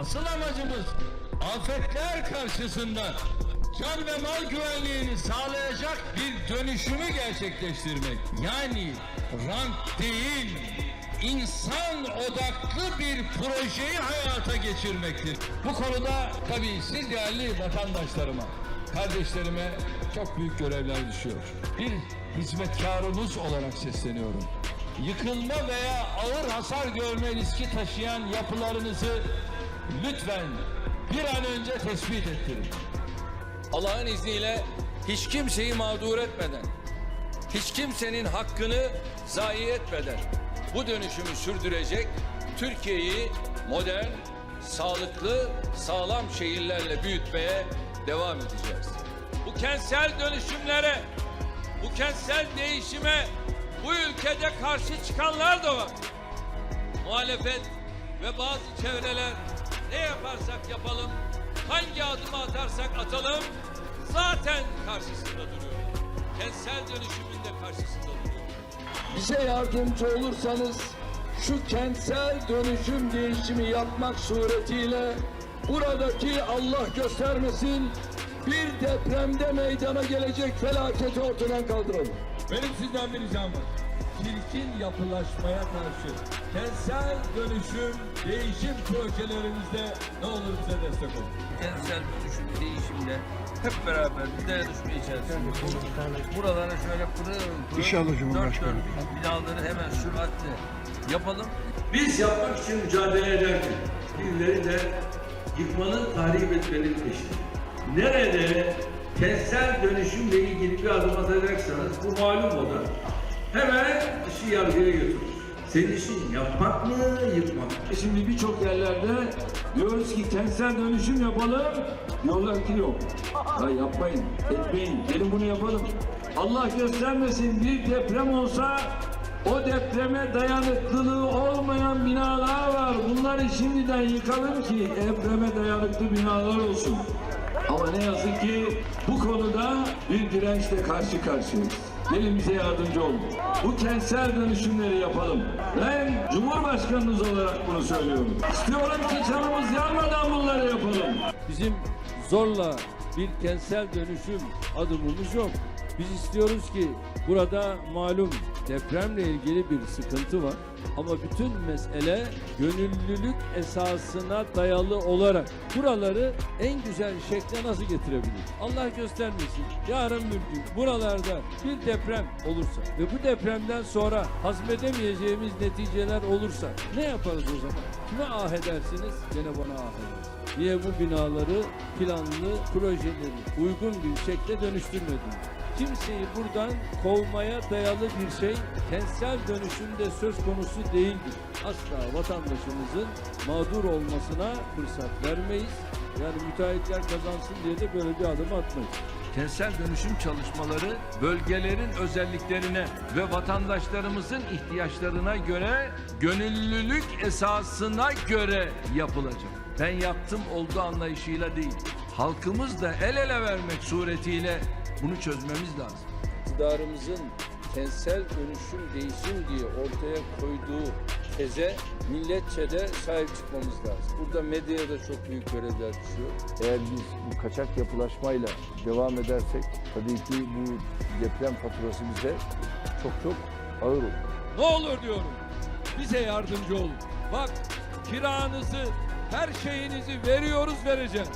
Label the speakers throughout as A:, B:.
A: Asıl amacımız afetler karşısında can ve mal güvenliğini sağlayacak bir dönüşümü gerçekleştirmek. Yani rant değil, insan odaklı bir projeyi hayata geçirmektir. Bu konuda tabii siz değerli vatandaşlarıma, kardeşlerime çok büyük görevler düşüyor. Bir hizmetkarınız olarak sesleniyorum. Yıkılma veya ağır hasar görme riski taşıyan yapılarınızı lütfen bir an önce tespit ettirin.
B: Allah'ın izniyle hiç kimseyi mağdur etmeden, hiç kimsenin hakkını zayi etmeden bu dönüşümü sürdürecek Türkiye'yi modern, sağlıklı, sağlam şehirlerle büyütmeye devam edeceğiz. Bu kentsel dönüşümlere, bu kentsel değişime bu ülkede karşı çıkanlar da var. Muhalefet ve bazı çevreler ne yaparsak yapalım, hangi adımı atarsak atalım zaten karşısında duruyor. Kentsel dönüşümün de karşısında duruyor.
C: bize yardımcı olursanız şu kentsel dönüşüm değişimi yapmak suretiyle buradaki Allah göstermesin bir depremde meydana gelecek felaketi ortadan kaldıralım.
A: Benim sizden bir ricam var. Çirkin yapılaşmaya karşı kentsel dönüşüm, değişim projelerinizde ne olur bize destek olun.
B: Kentsel dönüşüm değişimde hep beraber bir dayanışma içerisinde buralara şöyle pırıl pırıl
D: İnşallah
B: dört
D: Cumhurbaşkanı.
B: binaları hemen süratle yapalım. Biz yapmak için mücadele ederken birileri de yıkmanın, tahrip etmenin peşinde. Nerede kentsel dönüşümle ilgili bir adım atacaksanız bu malum oda hemen işi yargıya götürür. Senin işin yapmak mı, yıkmak mı?
C: Şimdi birçok yerlerde diyoruz ki kentsel dönüşüm yapalım. Diyorlar ki yok. Ya yapmayın, etmeyin. Gelin bunu yapalım. Allah göstermesin bir deprem olsa o depreme dayanıklılığı olmayan binalar var. Bunları şimdiden yıkalım ki depreme dayanıklı binalar olsun. Ama ne yazık ki bu bir dirençle karşı karşıyayız. Gelin bize yardımcı olun. Bu kentsel dönüşümleri yapalım. Ben Cumhurbaşkanınız olarak bunu söylüyorum. İstiyorum ki canımız yanmadan bunları yapalım.
E: Bizim zorla bir kentsel dönüşüm adımımız yok. Biz istiyoruz ki burada malum depremle ilgili bir sıkıntı var. Ama bütün mesele gönüllülük esasına dayalı olarak buraları en güzel şekle nasıl getirebilir? Allah göstermesin. Yarın gün buralarda bir deprem olursa ve bu depremden sonra hazmedemeyeceğimiz neticeler olursa ne yaparız o zaman? Kime ah edersiniz? Gene bana ah edersiniz. Niye bu binaları planlı projeleri uygun bir şekilde dönüştürmediniz? Kimseyi buradan kovmaya dayalı bir şey kentsel dönüşümde söz konusu değildir. Asla vatandaşımızın mağdur olmasına fırsat vermeyiz. Yani müteahhitler kazansın diye de böyle bir adım atmayız.
B: Kentsel dönüşüm çalışmaları bölgelerin özelliklerine ve vatandaşlarımızın ihtiyaçlarına göre gönüllülük esasına göre yapılacak. Ben yaptım oldu anlayışıyla değil. Halkımız da el ele vermek suretiyle bunu çözmemiz lazım.
E: iktidarımızın kentsel dönüşüm değişim diye ortaya koyduğu teze milletçe de sahip çıkmamız lazım. Burada medyaya da çok büyük görevler düşüyor.
C: Eğer biz bu kaçak yapılaşmayla devam edersek tabii ki bu deprem faturası bize çok çok ağır olur.
E: Ne olur diyorum. Bize yardımcı olun. Bak kiranızı, her şeyinizi veriyoruz vereceğiz.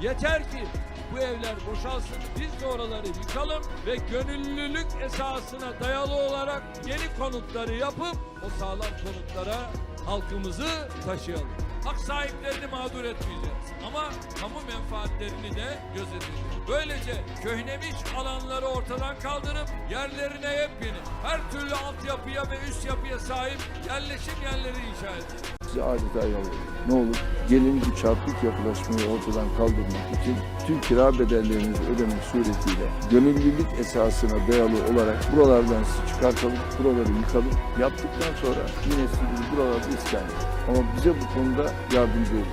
E: Yeter ki bu evler boşalsın. Biz de oraları yıkalım ve gönüllülük esasına dayalı olarak yeni konutları yapıp o sağlam konutlara halkımızı taşıyalım. Hak sahiplerini mağdur etmeyeceğiz. Ama kamu menfaatlerini de gözeteceğiz. Böylece köhnemiş alanları ortadan kaldırıp yerlerine yepyeni her türlü altyapıya ve üst yapıya sahip yerleşim yerleri inşa edeceğiz.
C: Size adeta yalvarıyorum. Ne olur gelin bu çarpık yapılaşmayı ortadan kaldırmak için tüm kira bedellerinizi ödemek suretiyle gönüllülük esasına dayalı olarak buralardan sizi çıkartalım, buraları yıkalım. Yaptıktan sonra yine sizi buralarda iskan. Ama bize bu konuda yardımcı olun.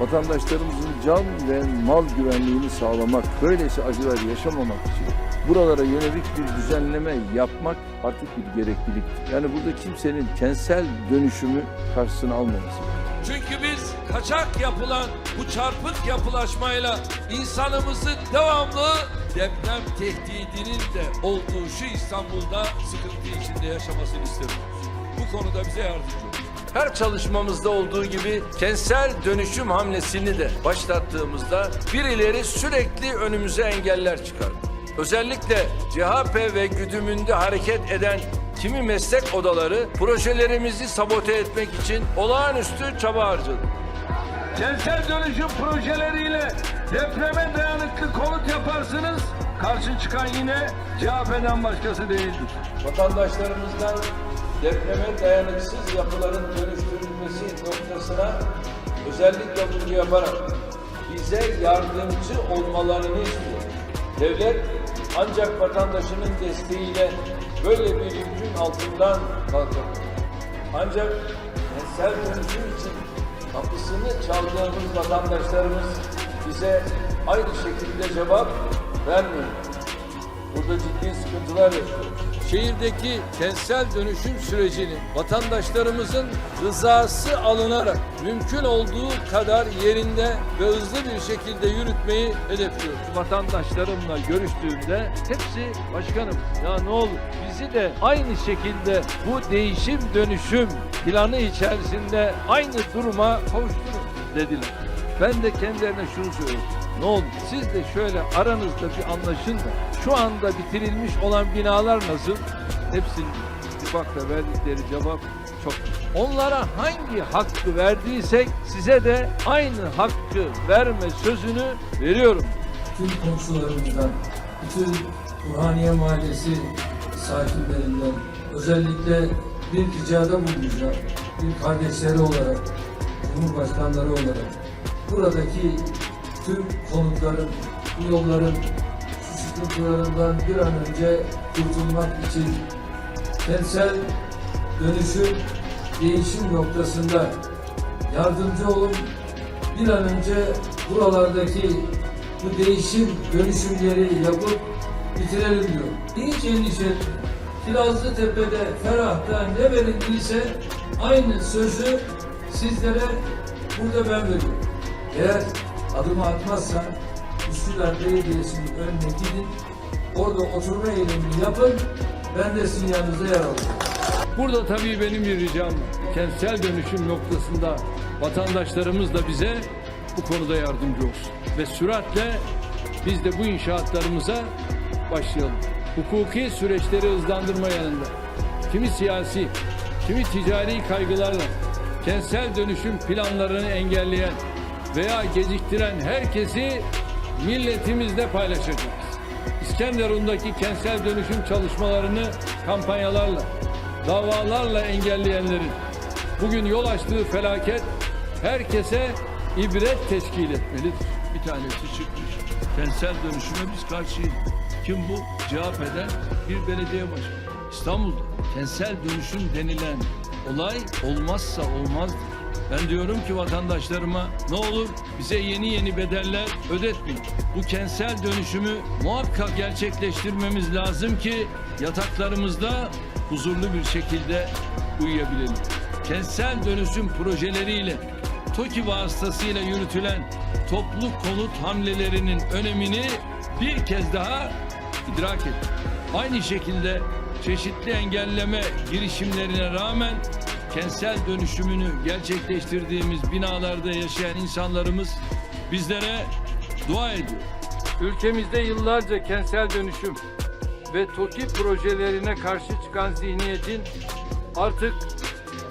C: Vatandaşlarımızın can ve mal güvenliğini sağlamak, böylesi acılar yaşamamak için buralara yönelik bir düzenleme yapmak artık bir gereklilik. Yani burada kimsenin kentsel dönüşümü karşısına almaması.
E: Çünkü biz kaçak yapılan bu çarpık yapılaşmayla insanımızı devamlı deprem tehdidinin de olduğu şu İstanbul'da sıkıntı içinde yaşamasını istemiyoruz. Bu konuda bize yardımcı olun. Her çalışmamızda olduğu gibi kentsel dönüşüm hamlesini de başlattığımızda birileri sürekli önümüze engeller çıkardı. Özellikle CHP ve güdümünde hareket eden kimi meslek odaları projelerimizi sabote etmek için olağanüstü çaba harcadı.
A: Kentsel dönüşüm projeleriyle depreme dayanıklı konut yaparsınız. Karşı çıkan yine CHP'den başkası değildir.
E: vatandaşlarımızdan depreme dayanıksız yapıların dönüştürülmesi noktasına özellikle vurgu yaparak bize yardımcı olmalarını istiyor. Devlet ancak vatandaşının desteğiyle böyle bir yükün altından kalkabilir. Ancak kentsel dönüşüm için kapısını çaldığımız vatandaşlarımız bize aynı şekilde cevap vermiyor. Burada ciddi sıkıntılar yaşıyoruz. Şehirdeki kentsel dönüşüm sürecini vatandaşlarımızın rızası alınarak mümkün olduğu kadar yerinde ve hızlı bir şekilde yürütmeyi hedefliyoruz. Vatandaşlarımla görüştüğümde hepsi başkanım ya ne olur bizi de aynı şekilde bu değişim dönüşüm planı içerisinde aynı duruma kavuşturun dediler. Ben de kendilerine şunu söylüyorum. Ne oldu? Siz de şöyle aranızda bir anlaşın da şu anda bitirilmiş olan binalar nasıl? Hepsinin ittifakla verdikleri cevap çok. Onlara hangi hakkı verdiysek size de aynı hakkı verme sözünü veriyorum.
D: tüm komşularımızdan, bütün Burhaniye Mahallesi sakinlerinden özellikle bir ricada bulunacağım. Bir kardeşleri olarak, Cumhurbaşkanları olarak buradaki tüm konutların, bu yolların sıkıntılarından bir an önce kurtulmak için kentsel dönüşüm, değişim noktasında yardımcı olun. Bir an önce buralardaki bu değişim dönüşümleri yapıp bitirelim diyor. Hiç endişe. Kirazlı Tepe'de, Ferah'ta ne verildiyse aynı sözü sizlere burada ben veriyorum. Eğer adımı atmazsan Üsküdar Belediyesi'nin önüne gidin, orada oturma eylemini yapın, ben de sizin yanınızda yer alacağım.
E: Burada tabii benim bir ricam. Kentsel dönüşüm noktasında vatandaşlarımız da bize bu konuda yardımcı olsun. Ve süratle biz de bu inşaatlarımıza başlayalım. Hukuki süreçleri hızlandırma yanında kimi siyasi, kimi ticari kaygılarla kentsel dönüşüm planlarını engelleyen veya geciktiren herkesi milletimizle paylaşacağız. İskenderun'daki kentsel dönüşüm çalışmalarını kampanyalarla, davalarla engelleyenlerin bugün yol açtığı felaket herkese ibret teşkil etmelidir. Bir tanesi çıkmış. Kentsel dönüşüme biz karşıyız. Kim bu? CHP'den bir belediye başkanı. İstanbul'da kentsel dönüşüm denilen olay olmazsa olmazdır. Ben diyorum ki vatandaşlarıma ne olur bize yeni yeni bedeller ödetmeyin. Bu kentsel dönüşümü muhakkak gerçekleştirmemiz lazım ki yataklarımızda huzurlu bir şekilde uyuyabilelim. Kentsel dönüşüm projeleriyle TOKİ vasıtasıyla yürütülen toplu konut hamlelerinin önemini bir kez daha idrak ettik. Aynı şekilde çeşitli engelleme girişimlerine rağmen kentsel dönüşümünü gerçekleştirdiğimiz binalarda yaşayan insanlarımız bizlere dua ediyor. Ülkemizde yıllarca kentsel dönüşüm ve TOKİ projelerine karşı çıkan zihniyetin artık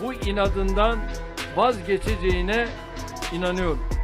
E: bu inadından vazgeçeceğine inanıyorum.